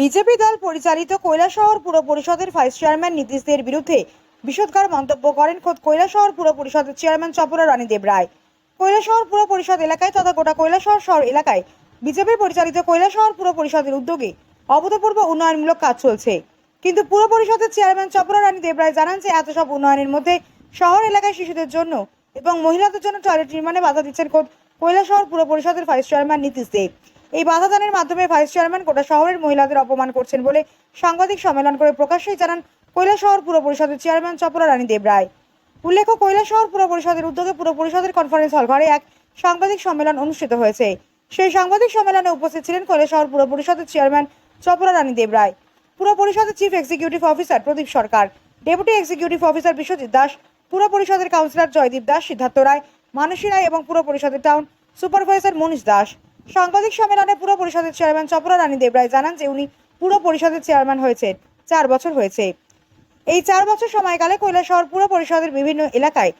BJP দল পরিচালিত কৈলাসহর পুর পরিষদের ভাইস চেয়ারম্যান নীতিশ দের বিরুদ্ধে বিষোদগার মন্তব্য করেন খোদ কৈলাসহর পুর পরিষদের চেয়ারম্যান চপরা রানী দেব রায়। কৈলাসহর পুর পরিষদ এলাকায় তথা গোটা কৈলাসহর শহর এলাকায় বিজেপি পরিচালিত কৈলাসহর পুর পরিষদের উদ্যোগে অভূতপূর্ব উন্নয়নমূলক কাজ চলছে। কিন্তু পুর পরিষদের চেয়ারম্যান চপরা রানী দেব রায় জানান যে এত সব উন্নয়নের মধ্যে শহর এলাকায় শিশুদের জন্য এবং মহিলাদের জন্য টয়লেট নির্মাণে বাধা দিচ্ছেন খোদ কৈলাসহর পুর পরিষদের ভাইস চেয়ারম্যান নীতিশ দেব এই বাধা দানের মাধ্যমে ভাইস চেয়ারম্যান গোটা শহরের মহিলাদের অপমান করছেন বলে সাংবাদিক সম্মেলন করে প্রকাশ্যই জানান কৈলাসহর পুর পরিষদের চেয়ারম্যান চপরা রানী দেব রায়। উল্লেখ্য কৈলাসহর পুর পরিষদের উদ্যোগে পুর পরিষদের কনফারেন্স হল ঘরে এক সাংবাদিক সম্মেলন অনুষ্ঠিত হয়েছে। সেই সাংবাদিক সম্মেলনে উপস্থিত ছিলেন কৈলাসহর পুর পরিষদের চেয়ারম্যান চপরা রানী দেব রায়, পুর পরিষদের chief executive officer Pradip Sarkar deputy executive officer Biswajit Das, পুর পরিষদের কাউন্সিলর জয়দীপ দাস সিদ্ধার্থ রায়, মানসী রায় এবং পুর পরিষদের টাউন সুপারভাইজার মনীষ দাস। সাংবাদিক সম্মেলনে পুরো পরিষদের চেয়ারম্যান চপরা রানী দেব রায় জানান যে উনি পুরো পরিষদের চেয়ারম্যান হয়েছেন। চার বছর হয়েছে। এই চার বছর সময়কালে কৈলাসহর পুরো পরিষদের বিভিন্ন এলাকায়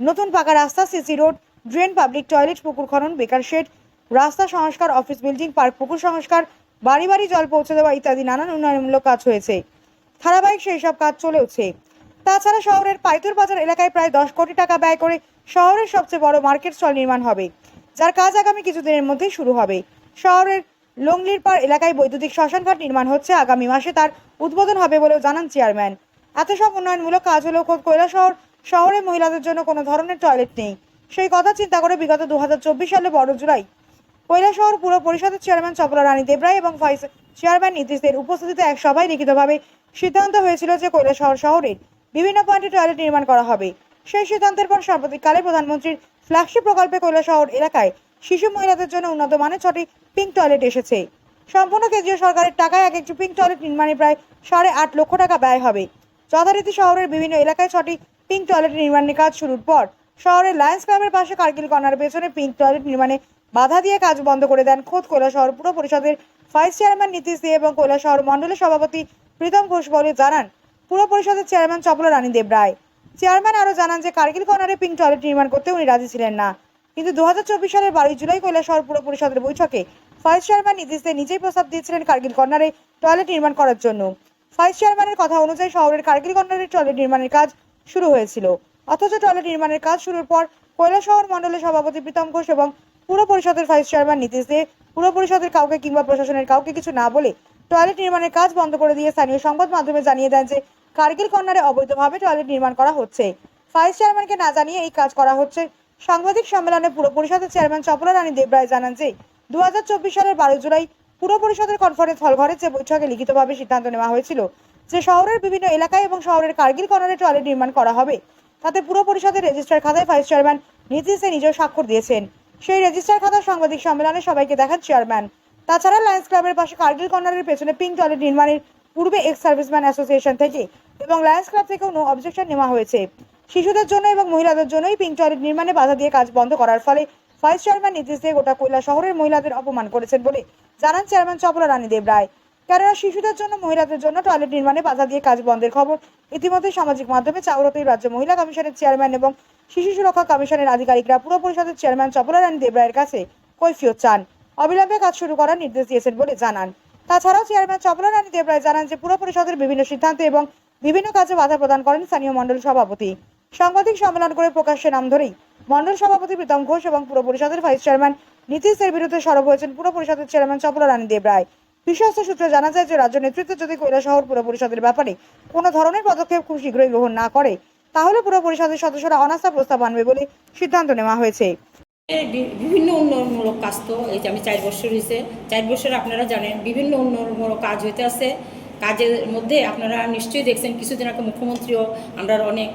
নতুন পাকা রাস্তা, CC road, drain, public toilet, পুকুর খনন, বেকার শেড, রাস্তা সংস্কার, অফিস বিল্ডিং, পার্ক পুকুর সংস্কার, বাড়ি বাড়ি জল পৌঁছে দেওয়া ইত্যাদি নানান উন্নয়নমূলক কাজ হয়েছে। ধারাবাহিক সেই সব কাজ চলেওছে তাছাড়া শহরের পাইতুর বাজার এলাকায় প্রায় দশ কোটি টাকা ব্যয় করে শহরের সবচেয়ে বড় মার্কেট স্টল নির্মাণ হবে। যার কাজ আগামী কিছুদিনের মধ্যেই শুরু হবে। শহরের লংলির পাড় এলাকায় বৈদ্যুতিক শ্মশানঘাট নির্মাণ হচ্ছে। আগামী মাসে তার উদ্বোধন হবে বলেও জানান চেয়ারম্যান। এত সব উন্নয়নমূলক কাজ হলেও খোদ কৈলাসহর শহরে মহিলাদের জন্য কোনো ধরনের টয়লেট নেই। সেই কথা চিন্তা করে বিগত দু হাজার চব্বিশ সালে বড় জুলাই। কৈলাসহর পুর পরিষদের চেয়ারম্যান চপলা রানী দেবরায় এবং ভাইস চেয়ারম্যান নীতিশদের উপস্থিতিতে এক সভায় লিখিতভাবে সিদ্ধান্ত হয়েছিল যে কৈলাসহর শহরের বিভিন্ন পয়েন্টে টয়লেট নির্মাণ করা হবে। সেই সিদ্ধান্তের পর সাম্প্রতিককালে প্রধানমন্ত্রীর ফ্ল্যাগশিপ প্রকল্পে কৈলাসহর এলাকায় শিশু মহিলাদের জন্য উন্নত মানের ছটি পিঙ্ক টয়লেট এসেছে। সম্পূর্ণ কেন্দ্রীয় সরকারের টাকায় এক একটি পিঙ্ক টয়লেট নির্মাণে প্রায় সাড়ে আট লক্ষ টাকা ব্যয় হবে। যথারীতি শহরের বিভিন্ন এলাকায় ছটি পিঙ্ক টয়লেট নির্মাণের কাজ শুরুর পর শহরের লায়ন্স ক্লাবের পাশে কার্গিল কর্নার পেছনে পিঙ্ক টয়লেট নির্মাণে বাধা দিয়ে কাজ বন্ধ করে দেন খোদ কৈলাসহর পুর পরিষদের ভাইস চেয়ারম্যান নীতিশ দে এবং কৈলাসহর মণ্ডলের সভাপতি প্রীতম ঘোষ বলে জানান। পুর পরিষদের চেয়ারম্যান চপলা রানী দেব রায়। চেয়ারম্যান আরও জানান যে কার্গিল কর্নারে পিঙ্ক টয়লেট নির্মাণ করতে উনি রাজি ছিলেন না। কিন্তু দু সালের বারোই জুলাই কৈলাসহর পুর পরিষদের বৈঠকে ভাইস চেয়ারম্যান নীতিশ দে নিজেই প্রস্তাব দিয়েছিলেন কার্গিল কর্নারে টয়লেট নির্মাণ করার জন্য। ভাইস চেয়ারম্যানের কথা অনুযায়ী শহরের কার্গিল কর্নারে টয়লেট নির্মাণের কাজ শুরু হয়েছিল। অথচ টয়লেট নির্মাণের কাজ শুরুর পর কৈলাসহর মণ্ডলের সভাপতি প্রীতম ঘোষ এবং পুর পরিষদের ভাইস চেয়ারম্যান নীতিশ দে পুর পরিষদের কাউকে কিংবা প্রশাসনের কাউকে কিছু না বলে টয়লেট নির্মাণের কাজ বন্ধ করে দিয়ে স্থানীয় সংবাদ মাধ্যমে জানিয়ে দেন যে কার্গিল কর্নারে অবৈধভাবে টয়লেট নির্মাণ করা হচ্ছে। ভাইস চেয়ারম্যানকে না জানিয়ে এই কাজ করা হচ্ছে। সাংবাদিক সম্মেলনে পুর পরিষদের চেয়ারম্যান চপলা রানী দেবরায় জানান যে দু হাজার চব্বিশ সালের বারো জুলাই পুর পরিষদের কনফারেন্স হল ঘরে যে বৈঠকে লিখিতভাবে সিদ্ধান্ত নেওয়া হয়েছিল, যে শহরের বিভিন্ন এলাকায় এবং শহরের কার্গিল কর্নারে টয়লেট নির্মাণ করা হবে, তাতে পুর পরিষদের রেজিস্ট্রার খাতায় ভাইস চেয়ারম্যান নীতিশ দে নিজেও স্বাক্ষর দিয়েছেন। সেই রেজিস্ট্রার খাতার সাংবাদিক সম্মেলনে সবাইকে দেখান চেয়ারম্যান। তাছাড়া লায়ন্স ক্লাবের পাশে কার্গিল কর্নারের পেছনে পিঙ্ক টয়লেট নির্মাণের পূর্বে এক্স সার্ভিসম্যান অ্যাসোসিয়েশন থেকে এবং লায়ন্স ক্লাব থেকেও নো অবজেকশন নেওয়া হয়েছে। শিশুদের জন্য এবং মহিলাদের জন্যই পিঙ্ক টয়লেট নির্মাণে বাধা দিয়ে কাজ বন্ধ করার ফলে ভাইস চেয়ারম্যান নীতিশ দে গোটা কৈলা শহরের মহিলাদের অপমান করেছেন বলে জানান চেয়ারম্যান চপলা রানী দেব রায়। কেননা শিশুদের জন্য মহিলাদের জন্য টয়লেট নির্মাণে বাধা দিয়ে কাজ বন্ধের খবর ইতিমধ্যে সামাজিক মাধ্যমে চাউরতেই রাজ্য মহিলা কমিশনের চেয়ারম্যান এবং শিশু সুরক্ষা কমিশনের আধিকারিকরা পুর পরিষদের চেয়ারম্যান চপলা রানী দেব রায়ের কাছে কৈফিয়ত চান। অবিলম্বে কাজ শুরু করার নির্দেশ দিয়েছেন বলে জানান। তাছাড়াও চেয়ারম্যান চপলা রানী দেব রায় জানান যে পুর পরিষদের বিভিন্ন সিদ্ধান্ত এবং বিভিন্ন কাজে বাধা প্রদান করেন স্থানীয় মণ্ডল সভাপতি। সাংবাদিক সম্মেলন করে প্রকাশ্যে নাম ধরেই মণ্ডল সভাপতি প্রীতম ঘোষ এবং পুর পরিষদের ভাইস চেয়ারম্যান নীতিশের বিরুদ্ধে সরব হয়েছেন পুর পরিষদের চেয়ারম্যান চপলা রানী দেব রায় বিশ্বস্ত সূত্রে জানা যায় যে রাজ্য নেতৃত্ব যদি কৈলাসহর পুর পরিষদের ব্যাপারে কোনো ধরনের পদক্ষেপ খুব শীঘ্রই গ্রহণ না করে, তাহলে পুর পরিষদের সদস্যরা অনাস্থা প্রস্তাব আনবে বলে সিদ্ধান্ত নেওয়া হয়েছে। বিভিন্ন উন্নয়নমূলক কাজ তো এই যে আমি চার বছর হয়েছে চার বছর আপনারা জানেন, বিভিন্ন উন্নয়নমূলক কাজ হইতে আছে। কাজের মধ্যে আপনারা নিশ্চয়ই দেখছেন, কিছুদিন আগে মুখ্যমন্ত্রীও আমরা অনেক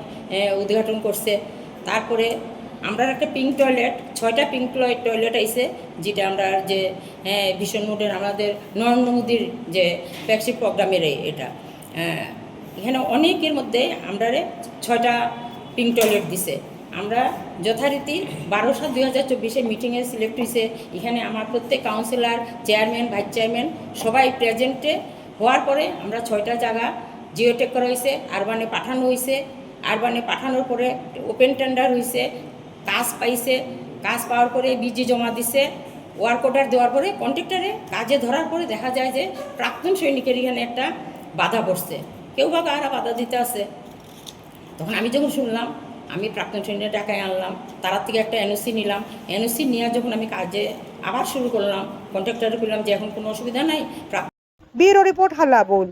উদ্ঘাটন করছে। তারপরে আমরা একটা পিঙ্ক টয়লেট ছয়টা পিঙ্ক টয়- টয়লেট আইছে, যেটা আমরা যে ভীষণ মোডের আমাদের নরেন্দ্র মোদীর যে ফ্ল্যাগশিপ প্রোগ্রামের এটা। এখানে অনেকের মধ্যে আমরা ছয়টা পিঙ্ক টয়লেট দিছে। আমরা যথারীতি বারো সাত দুই হাজার চব্বিশে মিটিংয়ে সিলেক্ট হয়েছে এখানে আমার প্রত্যেক কাউন্সিলর চেয়ারম্যান ভাইস চেয়ারম্যান সবাই প্রেজেন্টে হওয়ার পরে আমরা ছয়টা জায়গা জিওটেক করা হয়েছে আরবানে পাঠানো হয়েছে আরবানে পাঠানোর পরে ওপেন টেন্ডার হয়েছে কাজ পাইছে। কাজ পাওয়ার পরে বিজি জমা দিছে। ওয়ার্ক অর্ডার দেওয়ার পরে কন্ট্রাক্টরে কাজে ধরার পরে দেখা যায় যে প্রাক্তন সৈনিকের এখানে একটা বাধা পড়ছে। কেউ বা কারা বাধা দিতে আছে? তখন আমি যখন শুনলাম আমি প্রাক্তন সৈন্যের টাকায় আনলাম তার থেকে একটা এনওসি নিলাম। এনওসি নিয়ে যখন আমি কাজে আবার শুরু করলাম কন্ট্রাক্টরে করলাম যে এখন কোনো অসুবিধা নাই ব্যুরো রিপোর্ট হাল্লা বোল